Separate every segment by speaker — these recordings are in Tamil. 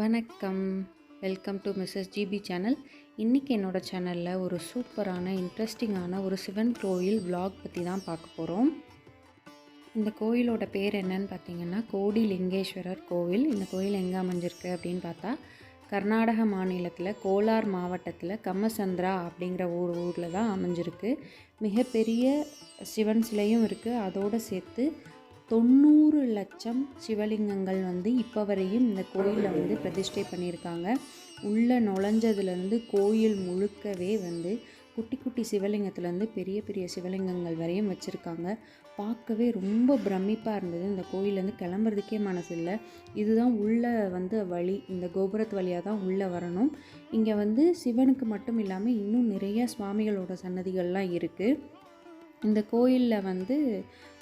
Speaker 1: வணக்கம். Welcome to Mrs GP channel இன்றைக்கி என்னோடய சேனலில் ஒரு சூப்பரான இன்ட்ரெஸ்டிங்கான ஒரு சிவன் கோயில் விலாக் பற்றி தான் பார்க்க போகிறோம் இந்த கோயிலோட பேர் என்னன்னு பார்த்தீங்கன்னா கோடி லிங்கேஸ்வரர் கோவில். இந்த கோயில் எங்கே அமைஞ்சிருக்கு அப்படின்னு பார்த்தா கர்நாடக மாநிலத்தில் கோலார் மாவட்டத்தில் கம்மசந்திரா அப்படிங்கிற ஊர் ஊரில் தான் அமைஞ்சிருக்கு. மிகப்பெரிய சிவன் சிலையும் இருக்குது அதோடு சேர்த்து தொண்ணூறு லட்சம் சிவலிங்கங்கள் வந்து இப்போ வரையும் இந்த கோயிலில் வந்து பிரதிஷ்டை பண்ணியிருக்காங்க. உள்ளே நுழைஞ்சதுலேருந்து கோயில் முழுக்கவே வந்து குட்டி குட்டி சிவலிங்கத்துலேருந்து பெரிய பெரிய சிவலிங்கங்கள் வரையும் வச்சுருக்காங்க. பார்க்கவே ரொம்ப பிரமிப்பாக இருந்தது. இந்த கோயிலேருந்து கிளம்புறதுக்கே மனசு இல்லை. இதுதான் உள்ளே வந்து வழி. இந்த கோபுரத்து வழியாக தான் உள்ளே வரணும். இங்கே வந்து சிவனுக்கு மட்டும் இல்லாமல் இன்னும் நிறைய சுவாமிகளோட சன்னதிகள்லாம் இருக்குது இந்த கோயிலில் வந்து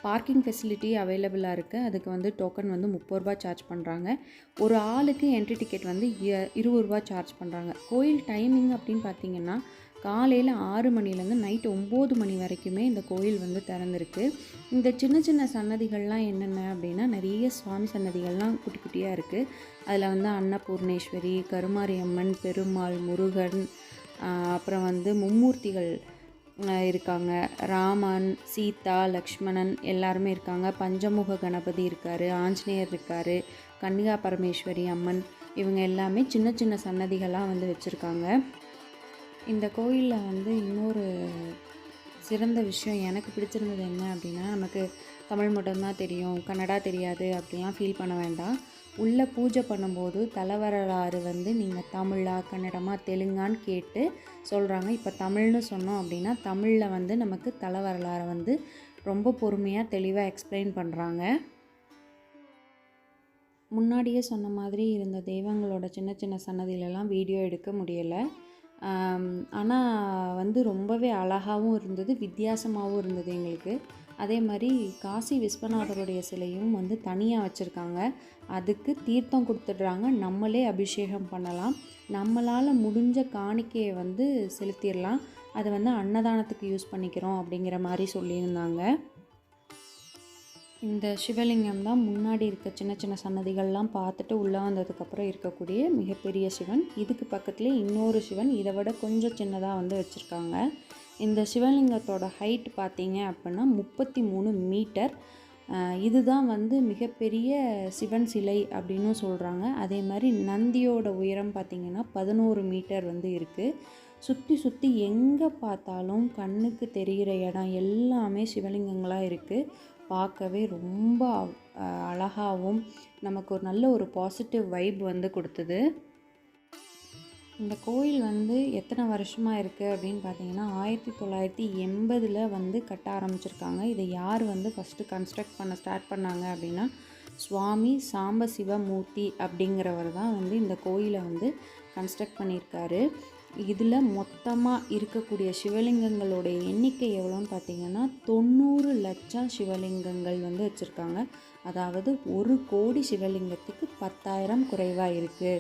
Speaker 1: பார்க்கிங் ஃபெசிலிட்டி அவைலபிளாக இருக்குது அதுக்கு வந்து டோக்கன் வந்து முப்பது ரூபா சார்ஜ் பண்ணுறாங்க ஒரு ஆளுக்கு என்ட்ரி டிக்கெட் வந்து இ- இருபது ரூபா சார்ஜ் பண்ணுறாங்க கோயில் டைமிங் அப்படின்னு பார்த்தீங்கன்னா காலையில் ஆறு மணிலேருந்து நைட் ஒம்பது மணி வரைக்குமே இந்த கோயில் வந்து திறந்துருக்கு. இந்த சின்ன சின்ன சன்னதிகள்லாம் என்னென்ன அப்படின்னா நிறைய சுவாமி சன்னதிகள்லாம் குட்டி குட்டியாக இருக்குது அதில் வந்து அன்னபூர்ணேஸ்வரி கருமாரி அம்மன் பெருமாள் முருகன் அப்புறம் வந்து மும்மூர்த்திகள் இருக்காங்க. ராமன் சீதா லக்ஷ்மணன் எல்லாருமே இருக்காங்க. பஞ்சமுக கணபதி இருக்கார் ஆஞ்சநேயர் இருக்கார் கன்னிகா பரமேஸ்வரி அம்மன் இவங்க எல்லாமே சின்ன சின்ன சன்னதிகளாக வந்து வச்சுருக்காங்க. இந்த கோயிலில் வந்து இன்னொரு சிறந்த விஷயம் எனக்கு பிடிச்சிருந்தது என்ன அப்படின்னா நமக்கு தமிழ் மட்டும்தான் தெரியும் கன்னடா தெரியாது அப்படிலாம் ஃபீல் பண்ண வேண்டாம். உள்ளே பூஜை பண்ணும்போது தலைவரலாறு வந்து நீங்கள் தமிழா கன்னடமா தெலுங்கான்னு கேட்டு சொல்கிறாங்க இப்போ தமிழ்னு சொன்னோம் அப்படின்னா தமிழில் வந்து நமக்கு தலைவரலாறை வந்து ரொம்ப பொறுமையாக தெளிவாக எக்ஸ்பிளைன் பண்ணுறாங்க முன்னாடியே சொன்ன மாதிரி இருந்த தெய்வங்களோட சின்ன சின்ன சன்னதியிலலாம் வீடியோ எடுக்க முடியலை. ஆனால் வந்து ரொம்பவே அழகாகவும் இருந்தது வித்தியாசமாகவும் இருந்தது எங்களுக்கு. அதே மாதிரி காசி விஸ்வநாதருடைய சிலையும் வந்து தனியாக வச்சுருக்காங்க. அதுக்கு தீர்த்தம் கொடுத்துட்றாங்க. நம்மளே அபிஷேகம் பண்ணலாம். நம்மளால் முடிஞ்ச காணிக்கையை வந்து செலுத்திடலாம். அதை வந்து அன்னதானத்துக்கு யூஸ் பண்ணிக்கிறோம் அப்படிங்கிற மாதிரி சொல்லியிருந்தாங்க. இந்த சிவலிங்கம் தான் முன்னாடி இருக்க சின்ன சின்ன சன்னதிகள்லாம் பார்த்துட்டு உள்ளே வந்ததுக்கப்புறம் இருக்கக்கூடிய மிகப்பெரிய சிவன். இதுக்கு பக்கத்துலேயே இன்னொரு சிவன். இதை விட கொஞ்சம் சின்னதாக வந்து வச்சுருக்காங்க. இந்த சிவலிங்கத்தோட ஹைட் பார்த்தீங்க அப்படின்னா முப்பத்தி மூணு மீட்டர் இதுதான் வந்து மிகப்பெரிய சிவன் சிலை அப்படின்னு சொல்கிறாங்க அதே மாதிரி நந்தியோட உயரம் பார்த்திங்கன்னா பதினோரு மீட்டர் வந்து இருக்குது சுற்றி சுற்றி எங்கே பார்த்தாலும் கண்ணுக்கு தெரிகிற இடம் எல்லாமே சிவலிங்கங்களாக இருக்குது பார்க்கவே ரொம்ப அழகாகவும் நமக்கு ஒரு நல்ல ஒரு பாசிட்டிவ் வைப் வந்து கொடுத்தது. இந்த கோயில் வந்து எத்தனை வருஷமாக இருக்குது அப்படின்னு பார்த்தீங்கன்னா ஆயிரத்தி தொள்ளாயிரத்தி எண்பதில் வந்து கட்ட ஆரம்பிச்சிருக்காங்க. இதை யார் வந்து ஃபஸ்ட்டு கன்ஸ்ட்ரக்ட் பண்ண ஸ்டார்ட் பண்ணாங்க அப்படின்னா சுவாமி சாம்பசிவமூர்த்தி அப்படிங்கிறவர் தான் வந்து இந்த கோயிலை வந்து கன்ஸ்ட்ரக்ட் பண்ணியிருக்காரு. இதில் மொத்தமாக இருக்கக்கூடிய சிவலிங்கங்களுடைய எண்ணிக்கை எவ்வளோன்னு பார்த்தீங்கன்னா தொண்ணூறு லட்சம் சிவலிங்கங்கள் வந்து வச்சுருக்காங்க. அதாவது ஒரு கோடி சிவலிங்கத்துக்கு பத்தாயிரம் குறைவாக இருக்குது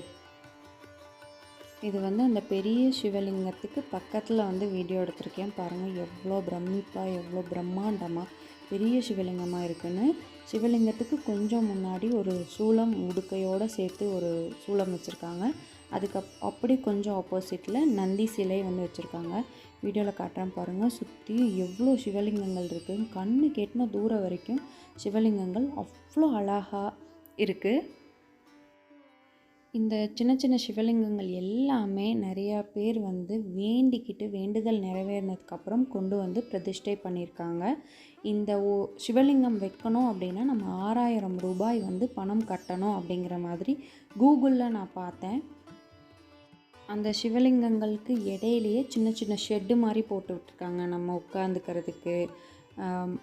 Speaker 1: இது வந்து அந்த பெரிய சிவலிங்கத்துக்கு பக்கத்தில் வந்து வீடியோ எடுத்திருக்கேன். பாருங்கள் எவ்வளோ பிரமிப்பாக எவ்வளோ பிரம்மாண்டமாக பெரிய சிவலிங்கமாக இருக்குன்னு. சிவலிங்கத்துக்கு கொஞ்சம் முன்னாடி ஒரு சூளம் உடுக்கையோடு சேர்த்து ஒரு சூளம் வச்சுருக்காங்க. அதுக்கு அப் அப்படி கொஞ்சம் ஆப்போசிட்டில் நந்தி சிலை வந்து வச்சுருக்காங்க. வீடியோவில் காட்டுறேன் பாருங்கள் சுற்றி எவ்வளோ சிவலிங்கங்கள் இருக்குன்னு. கண்ணு கேட்டினா தூரம் வரைக்கும் சிவலிங்கங்கள் அவ்வளோ அழகாக இருக்குது இந்த சின்ன சின்ன சிவலிங்கங்கள் எல்லாமே நிறையா பேர் வந்து வேண்டிக்கிட்டு வேண்டுதல் நிறைவேறினதுக்கப்புறம் கொண்டு வந்து பிரதிஷ்டை பண்ணியிருக்காங்க. இந்த ஓ சிவலிங்கம் வைக்கணும் அப்படின்னா நம்ம ஆறாயிரம் ரூபாய் வந்து பணம் கட்டணும் அப்படிங்கிற மாதிரி கூகுளில் நான் பார்த்தேன். அந்த சிவலிங்கங்களுக்கு இடையிலேயே சின்ன சின்ன ஷெட்டு மாதிரி போட்டு விட்டுருக்காங்க. நம்ம உட்காந்துக்கிறதுக்கு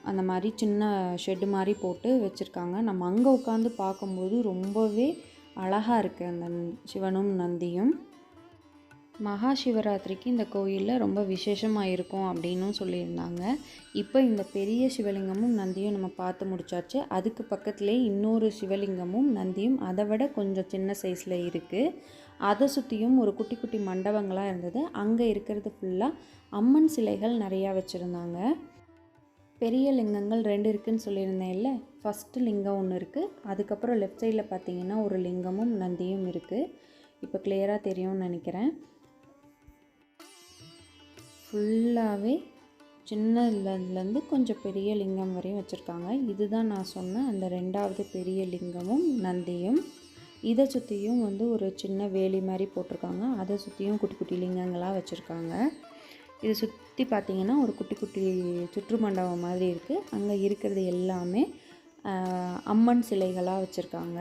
Speaker 1: அந்த மாதிரி சின்ன ஷெட்டு மாதிரி போட்டு வச்சுருக்காங்க. நம்ம அங்கே உட்காந்து பார்க்கும்போது ரொம்பவே அழகாக இருக்குது அந்த சிவனும் நந்தியும். மகா சிவராத்திரிக்கு இந்த கோயிலில் ரொம்ப விசேஷமாக இருக்கும் அப்படின்னும் சொல்லியிருந்தாங்க. இப்போ இந்த பெரிய சிவலிங்கமும் நந்தியும் நம்ம பார்த்து முடிச்சாச்சு. அதுக்கு பக்கத்துலேயே இன்னொரு சிவலிங்கமும் நந்தியும் அதை விட கொஞ்சம் சின்ன சைஸில் இருக்குது அதை சுற்றியும் ஒரு குட்டி குட்டி மண்டபங்களாக இருந்தது. அங்கே இருக்கிறது ஃபுல்லாக அம்மன் சிலைகள் நிறையா வச்சுருந்தாங்க. பெரிய லிங்கங்கள் ரெண்டு இருக்குன்னு இல்லை ஃபஸ்ட்டு லிங்கம் ஒன்று இருக்குது அதுக்கப்புறம் லெஃப்ட் சைடில் பார்த்தீங்கன்னா ஒரு லிங்கமும் நந்தியும் இருக்குது இப்போ கிளியராக தெரியும்னு நினைக்கிறேன். ஃபுல்லாகவே சின்னதுலேருந்து கொஞ்சம் பெரிய லிங்கம் வரையும் வச்சுருக்காங்க. இதுதான் நான் சொன்ன அந்த ரெண்டாவது பெரிய லிங்கமும் நந்தியும். இதை சுற்றியும் வந்து ஒரு சின்ன வேலி மாதிரி போட்டிருக்காங்க. அதை சுற்றியும் குட்டி குட்டி லிங்கங்களாக வச்சுருக்காங்க. இதை சுற்றி பார்த்தீங்கன்னா ஒரு குட்டி குட்டி சுற்று மண்டபம் மாதிரி இருக்குது அங்கே இருக்கிறது எல்லாமே அம்மன் சிலைகளாக வச்சுருக்காங்க.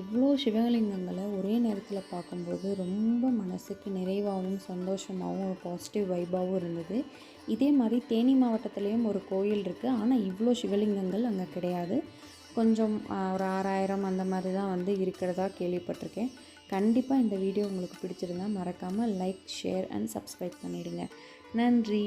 Speaker 1: இவ்வளோ சிவலிங்கங்களை ஒரே நேரத்தில் பார்க்கும்போது ரொம்ப மனசுக்கு நிறைவாகவும் சந்தோஷமாகவும் ஒரு பாசிட்டிவ் வைபாகவும் இருந்தது. இதே மாதிரி தேனி மாவட்டத்துலேயும் ஒரு கோயில் இருக்குது ஆனால் இவ்வளோ சிவலிங்கங்கள் அங்கே கிடையாது. கொஞ்சம் ஒரு ஆறாயிரம் அந்த மாதிரி தான் வந்து இருக்கிறதா கேள்விப்பட்டிருக்கேன். கண்டிப்பாக இந்த வீடியோ உங்களுக்கு பிடிச்சிருந்தா மறக்காமல் லைக் ஷேர் அண்ட் சப்ஸ்கிரைப் பண்ணிவிடுங்க நன்றி.